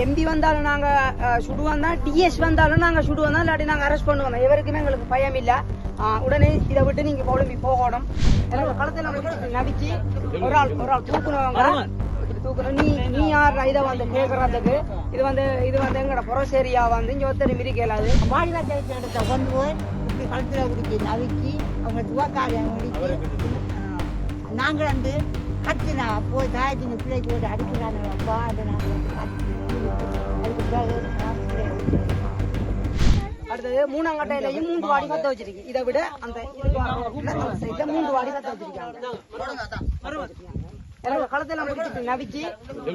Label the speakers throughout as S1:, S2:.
S1: MP வந்தாலும் நாங்க சுடுவோம் தான். டிஎஸ் வந்தாலும் நாங்க சுடுவோம் தான். இல்லாட்டி நாங்க அரெஸ்ட் பண்ணுவோம் தான். எவருக்குமே எங்களுக்கு பயம் இல்ல. உடனே இதை விட்டு நீங்க குழம்பி போகணும். எனக்கு களத்துல நவிச்சு ஒரு ஆள் ஒரு ஆள் தூக்குனவங்க. தூக்கணும் நீ நீ யார்? இதை வந்து கேட்கறதுக்கு இது வந்து இது வந்து எங்கட புறசேரியா வந்து இங்க ஒருத்தர் மிரி கேளாது.
S2: மாநிலத்தை எடுத்த கொண்டு போய் இப்படி கழுத்தில் பிடிச்சி நறுக்கி அவங்க துவக்காரியம் முடிச்சு நாங்கள் வந்து கத்தினா போய் தாயத்தின் பிள்ளைக்கு போட்டு அடிக்கிறாங்க அப்பா அதை நாங்கள்
S1: அடுத்தது மூணாங்கட்டையிலையும் மூன்று வாடி கத்த வச்சிருக்கு. இதை விட அந்த சைட்ல மூன்று வாடி கத்த வச்சிருக்காங்க. எனக்கு களத்துல பிடிச்சிட்டு நவிச்சு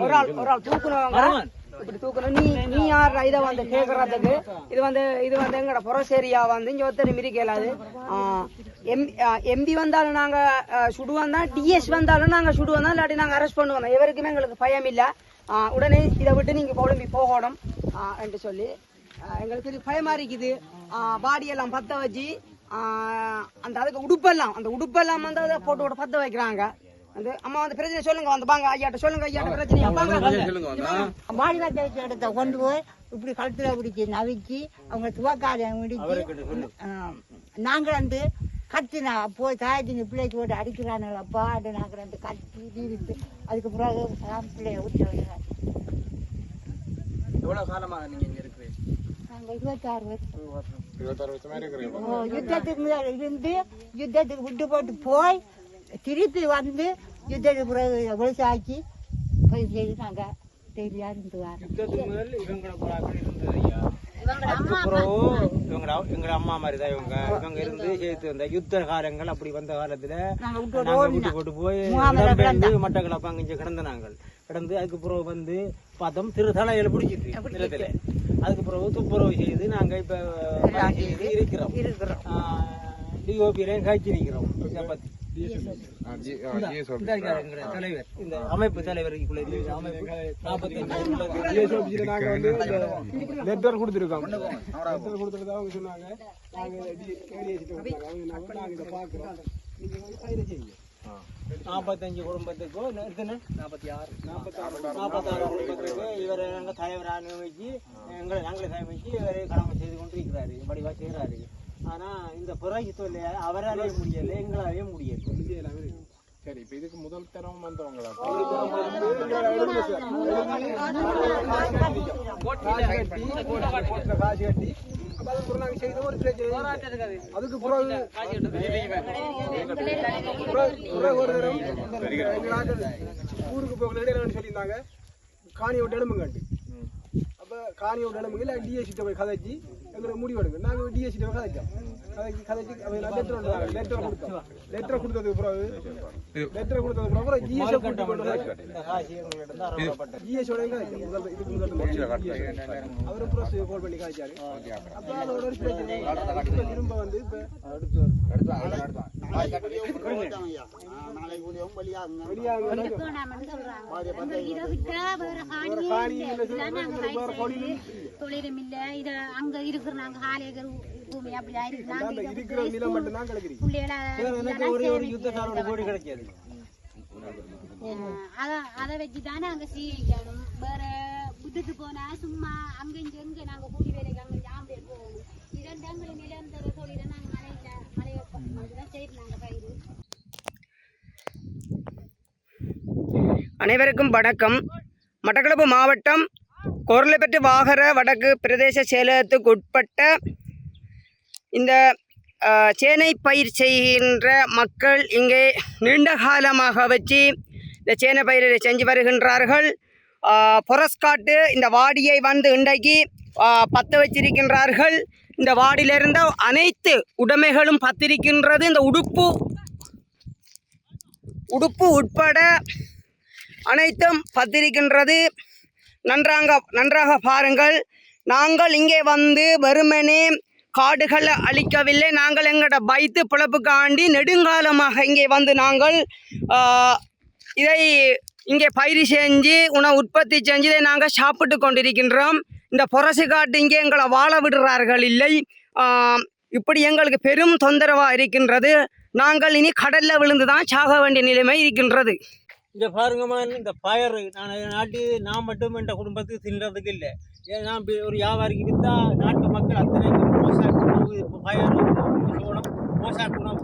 S1: ஒரு ஆள் ஒரு ஆள் தூக்குனவங்க. இப்படி தூக்கணும் நீ நீ யார் இதை வந்து கேட்கறதுக்கு இது வந்து இது வந்து எங்கட புறசேரியா வந்து இங்க ஒருத்தர் மிரி கேளாது எம்பி வந்தாலும் நாங்க சுடுவோம் தான். டிஎஸ் வந்தாலும் நாங்க சுடுவோம் தான். இல்லாட்டி நாங்க அரெஸ்ட் பண்ணுவோம் தான். எவருக்குமே எங்களுக்கு பயம் இல்ல. உடனே இதை விட்டு நீங்க குழம்பி போகணும். அஹ், என்று சொல்லி. எங்களுக்கு பயமா இருக்குது. பாடி எல்லாம் பத்த வச்சு அந்த அதுக்கு உடுப்பெல்லாம் அந்த உடுப்பெல்லாம் வந்து அதை போட்டு விட பத்த வைக்கிறாங்க. வந்து அம்மா வந்து பிரச்சனை சொல்லுங்க. வந்து வாங்க ஐயாட்ட சொல்லுங்க. ஐயாட்ட பிரச்சனை வாங்க.
S2: மாநிலத்தை எடுத்த கொண்டு போய் இப்படி கழுத்தில் பிடிச்சி நறுக்கி அவங்க துவக்காரியம் முடிச்சு நாங்கள் வந்து கத்தினா போய் தாயத்தின் பிள்ளைக்கு போட்டு அடிக்கிறாங்க அப்பா அதை நாங்கள் வந்து கத்தி தீவித்து அதுக்கு பிறகு நான் பிள்ளைய விட்டு வருகிறேன்
S3: எவ்வளவு காலமா நீங்க இங்க இருக்கிறீங்க?
S2: நாங்கள் இருபத்தாறு வருஷம்
S4: இருபத்தாறு வருஷமா இருக்கிறீங்க.
S2: ஓ, யுத்தத்துக்கு இருந்து யுத்தத்துக்கு விட்டு போட்டு போய் திருப்பி வந்து யுத்தத்துக்கு பிறகு விவசாயிக்கு போய் செய்து நாங்கள் டெய்லியா இருந்து வரோம்.
S3: யுத்தத்துக்கு முதல்ல இவங்கள புறாக்கள் இருந்தது ஐயா அதுக்கு பிறகு இவங்க எங்க அம்மா மாதிரி தான் இவங்க இவங்க இருந்து சேர்த்து வந்த யுத்த காலங்கள் அப்படி வந்த காலத்துல
S2: நாங்க விட்டு
S3: போட்டு போய் மட்டக்களப்பு அங்க கிடந்த நாங்கள். கிடந்து அதுக்கு பிறகு வந்து பார்த்தோம் திரு தலையில பிடிச்சிட்டு நிலத்துல. அதுக்கு பிறகு துப்புரவு செய்து நாங்க இப்ப இருக்கிறோம்.
S2: இருக்கிறோம்.
S3: டிஓபியிலையும் காய்ச்சி நிற்கிறோம் இதை இந்த தலைவர் இந்த அமைப்பு தலைவருக்குள்ள நாற்பத்தஞ்சு
S4: லெட்டர் கொடுத்துருக்கோம் லெட்டர் கொடுத்துட்டு அவங்க சொன்னாங்க அவங்க
S3: நாற்பத்தஞ்சு குடும்பத்துக்கோ எத்தனை நாற்பத்தி ஆறு. நாற்பத்தாறு குடும்பத்துக்கு இவரை எங்கள் தலைவராக நியமிச்சு எங்களை நாங்களே நியமிச்சு இவரே கடமை செய்து கொண்டு இருக்கிறாரு வடிவா செய்கிறாரு ஆனா இந்த புறாக்கி தொல்லைய அவராலே முடியல எங்களாலே முடியல.
S4: சரி இப்ப இதுக்கு முதல் தரம் வந்தவங்களா காசு கட்டி அதுக்கு பிறகு ஒரு பிறகு பிறகு- பிறகு தரம் ஊருக்கு போகல சொல்லியிருந்தாங்க காணியோட எலும்புங்காட்டி அப்ப காணியோட எலும்புங்க இல்லை டிஎஸ்சிட்ட போய் கதைச்சி எங்களை முடிவெடுங்க. நாங்க டிஎஸ்சிட்ட போய் கதைச்சோம் கதைச்சி கதைச்சி லெட்டர் வந்தாங்க லெட்டர் கொடுத்தோம். லெட்டர் கொடுத்ததுக்கு பிறகு லெட்டர் கொடுத்ததுக்கு பிறகு அப்புறம் ஜிஎஸ் கூட்டி கொண்டு முதல் அவரும் ப்ரோஸ் கால் பண்ணி காய்ச்சாரு அப்ப. அதோட ஒரு பிரச்சனை திரும்ப வந்து இப்ப வெளியாக
S5: தொழிலும் இல்ல இத அங்க இருக்கிற நாங்க காலேகர் பூமி அப்படி
S4: அந்த
S5: அதை வச்சு தானே அங்க சீரிக்கணும் வேற விட்டுட்டு போனா சும்மா அங்க இங்க எங்க நாங்க கூலி வேலைக்கு அங்க ஜாம்பே போகணும் இரண்டு எங்களை தொழில நாங்க மலையில மலைய அதுதான் செய்யறது நாங்க பயிர்
S1: அனைவருக்கும் வணக்கம். மட்டக்களப்பு மாவட்டம் கொரலைப்பட்டு வாகர வடக்கு பிரதேச செயலகத்துக்கு உட்பட்ட இந்த சேனை பயிர் செய்கின்ற மக்கள் இங்கே நீண்ட காலமாக வச்சு இந்த சேனை பயிரை செஞ்சு வருகின்றார்கள். புரஸ்காட்டு இந்த வாடியை வந்து இன்றைக்கு அஹ், பத்த வச்சிருக்கின்றார்கள். இந்த வாடியிலிருந்த அனைத்து உடைமைகளும் பத்திருக்கின்றது. இந்த உடுப்பு உடுப்பு உட்பட அனைத்தும் பத்திருக்கின்றது. நன்றாக நன்றாக பாருங்கள். நாங்கள் இங்கே வந்து வெறுமனே காடுகளை அழிக்கவில்லை. நாங்கள் எங்களோட பைத்து பிழப்புக்காண்டி நெடுங்காலமாக இங்கே வந்து நாங்கள் இதை இங்கே பயிர் செஞ்சு உணவு உற்பத்தி செஞ்சு இதை நாங்கள் சாப்பிட்டு கொண்டிருக்கின்றோம். இந்த புரசு காட்டு இங்கே எங்களை வாழ விடுறார்கள் இல்லை. இப்படி எங்களுக்கு பெரும் தொந்தரவாக இருக்கின்றது. நாங்கள் இனி கடலில் விழுந்து தான் சாக வேண்டிய நிலைமை இருக்கின்றது.
S3: இந்த பாருங்கம்மா இந்த பயர் நான் நாட்டு நான் மட்டும் என் குடும்பத்துக்கு தின்றதுக்கு இல்லை. ஏன் நான் ஒரு வியாபாரிக்கு விற்றா நாட்டு மக்கள் அத்தனை மோசாக்கு உணவு பயறு சோளம் போசாக்கு உணவு.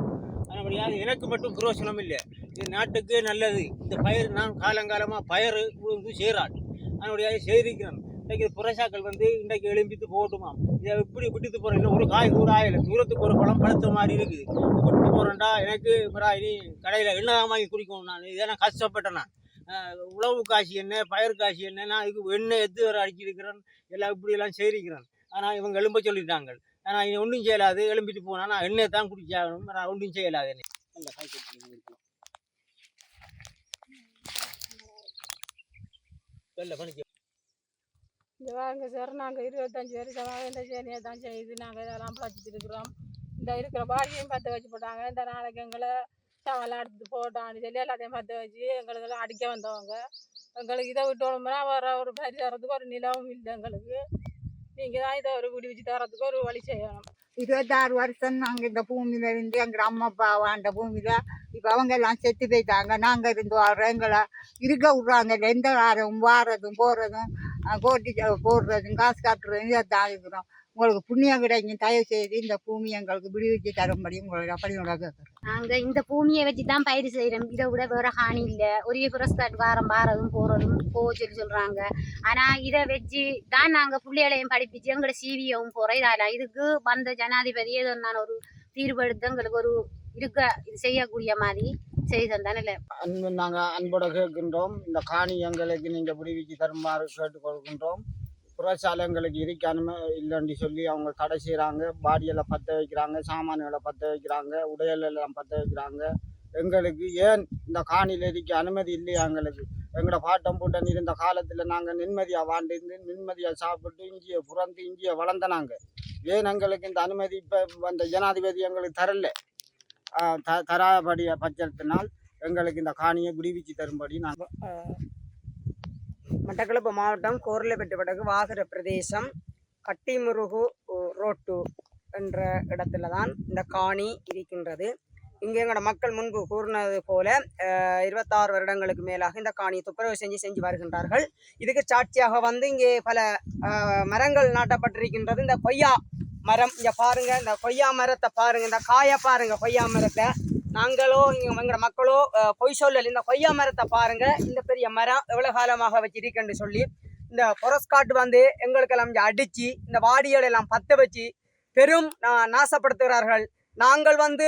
S3: எனக்கு மட்டும் புரோசனம் இல்லை. இது நாட்டுக்கு நல்லது. இந்த பயிர் நான் காலங்காலமாக பயிர் வந்து செய்கிறாள். அதனுடைய செய்திருக்கிறேன். இன்றைக்கு புரசாக்கள் வந்து இன்றைக்கு எழும்பித்து போட்டுமா இதை எப்படி விட்டுத்து போகிறோம் ஒரு காய் கூட ஆகலை தூரத்துக்கு ஒரு பழம் பழுத்த மாதிரி இருக்குது. விட்டு போகிறேன்டா எனக்கு பிறா இனி கடையில் எண்ணெய் வாங்கி குடிக்கணும் நான்? இதை நான் கஷ்டப்பட்டேன் நான். உழவு காசு என்ன பயிர் காசு என்ன நான் இதுக்கு எண்ணெய் எது வர அடிச்சிருக்கிறேன் எல்லாம் இப்படியெல்லாம் செய்திருக்கிறேன். ஆனால் இவங்க எழும்ப சொல்லிட்டாங்க. ஆனால் இனி ஒன்றும் செய்யலாது. எழும்பிட்டு போனால் நான் எண்ணெய் தான் குடிச்சாகணும். நான் ஒன்றும் செய்யலாது என்னை. இல்லை பண்ணிக்க கட்டி வெள்ளை பணிக்கு
S6: இந்த வாங்க சார் நாங்கள் இருபத்தஞ்சி வருஷமாக இந்த சேனியை தான் செய்து நாங்கள் இதெல்லாம் பிழைச்சிட்டு இருக்கிறோம். இந்த இருக்கிற பாடியையும் பற்ற வச்சு போட்டாங்க. இந்த நாளைக்கு எங்களை சவலாம் எடுத்துட்டு போட்டான்னு சொல்லி எல்லாத்தையும் பற்ற வச்சு எங்களுக்கெல்லாம் அடிக்க வந்தவங்க. எங்களுக்கு இதை விட்டோம்னா வர ஒரு பரி தரத்துக்கு ஒரு நிலவும் இல்லை எங்களுக்கு. நீங்கள் தான் இதை ஒரு விடுவிச்சு தரத்துக்கு ஒரு வழி செய்யணும்.
S2: இருபத்தாறு வருஷம் நாங்க இந்த பூமியில இருந்து எங்க அம்மா அப்பா வாழ்ந்த பூமியில இப்ப அவங்க எல்லாம் செத்து போயிட்டாங்க. நாங்க இருந்து வர்றோம். எங்களை இருக்க விட்றாங்க. எந்த வாரம் வாரதும் போறதும். கோட்டி போடுறதும் காசு காட்டுறதும் உங்களுக்கு புண்ணியம் கிடைக்கும் தயவு செய்து இந்த பூமி எங்களுக்கு விடுவிச்சு தரும்படி உங்களுக்கு அப்படி கேட்குறோம்
S5: நாங்க இந்த பூமியை வச்சு தான் பயிர் செய்யறோம் இதை விட வேற ஹானி இல்லை. ஒரே புரஸ்கார் வாரம் வாரதும் போறதும் போக சொல்லி சொல்றாங்க. ஆனா இதை வச்சு தான் நாங்க பிள்ளைகளையும் படிப்பிச்சு எங்களோட சிவியவும் போறோம். இதால இதுக்கு வந்த ஜனாதிபதி ஏதோ நான் ஒரு தீர்வு எடுத்து எங்களுக்கு ஒரு இருக்க இது செய்யக்கூடிய மாதிரி. செய்து தந்தானே
S7: அன்பு நாங்கள் அன்போட கேட்கின்றோம். இந்த காணி எங்களுக்கு நீங்கள் விடுவிச்சு தருமாறு கேட்டுக்கொள்கின்றோம். புறச்சாலை எங்களுக்கு இருக்க அனும இல்லைன்னு சொல்லி அவங்க தடை செய்கிறாங்க பாடியெல்லாம் பற்ற வைக்கிறாங்க சாமான்களை பற்ற வைக்கிறாங்க உடையல் எல்லாம் பற்ற வைக்கிறாங்க. எங்களுக்கு ஏன் இந்த காணியில் இருக்க அனுமதி இல்லையா எங்களுக்கு? எங்களோட பாட்டம் பூட்டன் இருந்த காலத்தில் நாங்கள் நிம்மதியாக வாழ்ந்து நிம்மதியாக சாப்பிட்டு இங்கேயே புறந்து இங்கேயே வளர்ந்தனாங்க ஏன் எங்களுக்கு இந்த அனுமதி இப்போ அந்த ஜனாதிபதி எங்களுக்கு தரல? த தராபடிய பட்சத்தினால் எங்களுக்கு இந்த காணியை விடுவிச்சு தரும்படி நாங்கள்
S1: மட்டக்களப்பு மாவட்டம் கோர்லப்பட்டு வடக்கு வாகர பிரதேசம் கட்டிமுருகு ரோட்டு என்ற இடத்துல தான் இந்த காணி இருக்கின்றது. இங்கே எங்களோட மக்கள் முன்பு கூறினது போல இருபத்தாறு வருடங்களுக்கு மேலாக இந்த காணியை துப்புரவு செஞ்சு செஞ்சு வருகின்றார்கள். இதுக்கு சாட்சியாக வந்து இங்கே பல மரங்கள் நாட்டப்பட்டிருக்கின்றது. இந்த கொய்யா மரம் இங்கே பாருங்க இந்த கொய்யா மரத்தை பாருங்க இந்த காயை பாருங்க கொய்யா மரத்தை. நாங்களோ இங்கே எங்களோட மக்களோ பொய் சொல்லல. இந்த கொய்யா மரத்தை பாருங்க இந்த பெரிய மரம் எவ்வளோ காலமாக வச்சிருக்கேன்னு சொல்லி இந்த புரஸ்காட்டு வந்து எங்களுக்கெல்லாம் இங்கே அடித்து இந்த வாடிகளை எல்லாம் பற்ற வச்சு பெரும் நா- நாசப்படுத்துகிறார்கள். நாங்கள் வந்து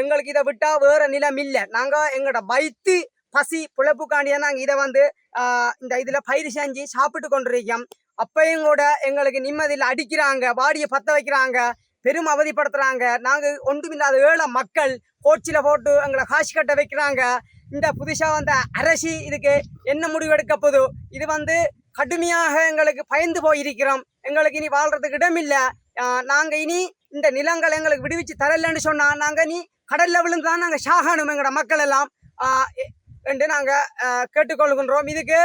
S1: எங்களுக்கு இதை விட்டால் வேறு நிலம் இல்லை. நாங்கள் எங்களோட வயிற்று பசி புழப்புக்காண்டியாக நாங்கள் இதை வந்து இந்த இதில் பயிர் செஞ்சு சாப்பிட்டு கொண்டிருக்கோம். அப்பையும் கூட எங்களுக்கு நிம்மதியில் அடிக்கிறாங்க வாடியை பத்த வைக்கிறாங்க பெரும் அவதிப்படுத்துறாங்க. நாங்கள் ஒன்றுமில்லாத ஏழை மக்கள் கோச்சில போட்டு எங்களை காசு கட்ட வைக்கிறாங்க. இந்த புதுசாக வந்த அரசி இதுக்கு என்ன முடிவு எடுக்க போகுது? இது வந்து கடுமையாக எங்களுக்கு பயந்து போயிருக்கிறோம். எங்களுக்கு இனி வாழ்றதுக்கு இடமில்லை. நாங்கள் இனி இந்த நிலங்கள் எங்களுக்கு விடுவிச்சு தரலன்னு சொன்னால் நாங்கள் நீ கடலில் விழுந்து தான் நாங்கள் சாகணும் எங்களோட மக்கள் எல்லாம். என்று நாங்கள் கேட்டுக்கொள்கின்றோம். இதுக்கு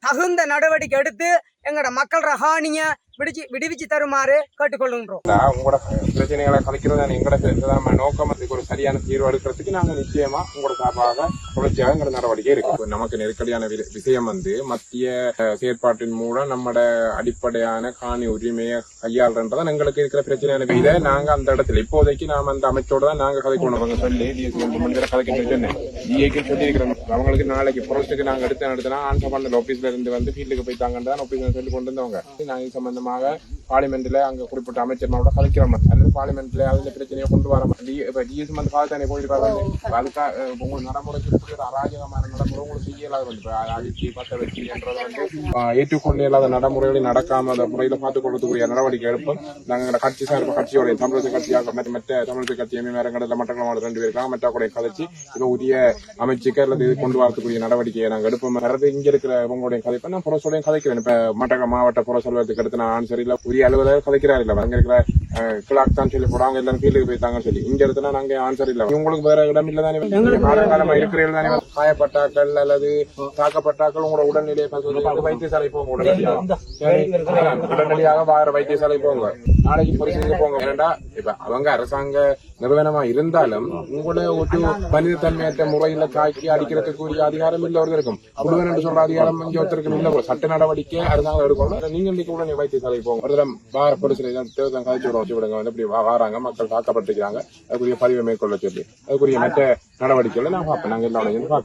S1: தகுந்த நடவடிக்கை எடுத்து எங்களோட மக்கள் ரஹானிய விடுச்சு விடுவிச்சு தருமாறு கேட்டுக்கொள்கின்றோம்.
S8: உங்களோட பிரச்சனைகளை கலைக்கிறது எங்களோட பிரதான நோக்கம் அதுக்கு ஒரு சரியான தீர்வு எடுக்கிறதுக்கு நாங்க நிச்சயமா உங்களோட சார்பாக தொடர்ச்சியாக நடவடிக்கை இருக்கு நமக்கு நெருக்கடியான வி- விஷயம் வந்து மத்திய செயற்பாட்டின் மூலம் நம்மட அடிப்படையான காணி உரிமையை கையாளுன்றதான் எங்களுக்கு இருக்கிற பிரச்சனையான இதை நாங்க அந்த இடத்துல இப்போதைக்கு நாம அந்த அமைச்சோட தான் நாங்க கதைக்கணும் அவங்க சொல்லி டிஎஸ்சி சொன்னேன். சொல்லி இருக்கிறோம் அவங்களுக்கு நாளைக்கு ப்ரோஸ்ட்டுக்கு நாங்க எடுத்து நடத்தினா ஆன்சர் பண்ணல ஆபீஸ்ல இருந்து வந்து ஃபீல்டுக்கு போயிட்டாங்கன்னு தான் ஆபீஸ் சொல்லி கொண்டு வந்தவங்க. நாங்க இது சம்பந்தமாக பார்லிமெண்ட்ல அங்க குறிப்பிட்ட அமைச்சர்களோட கலைக்கிறோம் அல்லது பார்லிமெண்ட்ல அதுல பிரச்சனையை கொண்டு வர இப்ப டிஎஸ் வந்து காலத்தானே போயிருக்காங்க அதுக்காக உங்களுக்கு நடைமுறைக்கு இருக்கிற அராஜகமான நடைமுறை உங்களுக்கு செய்யலாத வந்து. அழிச்சு பத்த வச்சு என்றது வந்து ஏற்றுக்கொள்ள இல்லாத நடைமுறைகளை நடக்காம அந்த முறையில பார்த்துக் கொள்றதுக்குரிய நடவடிக்கை எடுப்போம் நாங்க எங்க கட்சி சார்பு கட்சியோட தமிழக கட்சியாக மற்ற மற்ற தமிழக கட்சி எம்ஏ வேறங்கடல மட்டக்களமான ரெண்டு பேர் இருக்காங்க. மற்ற கூட கதைச்சு இப்போ உரிய அமைச்சுக்கு அல்லது கொண்டு வரதுக்குரிய நடவடிக்கையை நாங்க எடுப்போம். வர்றது இங்க இருக்கிற உங்களுடைய கதைப்பை நான் புறசோடையும் கதைக்கிறேன். இப்ப மட்டக்க மாவட்ட புறசொல்வதுக்கு அடுத்து நான் ஆன்சர் இல்ல உரிய அலுவலர் கதைக்கிறார் இல்ல. அங்க இருக்கிற கிளாக் தான் சொல்லி போறாங்க எல்லாம் ஃபீல்டுக்கு போயிட்டாங்கன்னு சொல்லி. இங்க இடத்துல நாங்க ஆன்சர் இல்ல. உங்களுக்கு வேற இடம் இல்ல தானே. காலகாலமா இருக்கிறீர்கள் தானே. காயப்பட்டாக்கள் அல்லது தாக்கப்பட்டாக்கள் உங்களோட உடல்நிலையை வைத்தியசாலை போங்க உடனடியாக. உடனடியாக வார வைத்தியசாலை போங்க. நாளைக்கு பொறுத்து போங்க ஏன்னா இப்ப அவங்க அரசாங்க நிறுவனமா இருந்தாலும் உங்களை ஒரு மனித முறையில தாக்கி அடிக்கிறதுக்குரிய அதிகாரம் இல்ல ஒருத்தர் இருக்கும் குடுவன் என்று சொல்ற அதிகாரம் இங்க ஒருத்தருக்கு இல்ல ஒரு சட்ட நடவடிக்கை அரசாங்கம் எடுக்கணும். நீங்க இன்னைக்கு உடனே வைத்தியசாலை போங்க. ஒரு தரம் வார பொலிசில தேர்தல் கழிச்சு விட வச்சு விடுங்க. வந்து இப்படி வா- வாராங்க மக்கள் தாக்கப்பட்டிருக்கிறாங்க அதுக்குரிய பதிவை மேற்கொள்ள சொல்லி அதுக்குரிய மற்ற நடவடிக்கைகளை நான் பார்ப்பேன் நாங்க எல்லா பார்க்கலாம்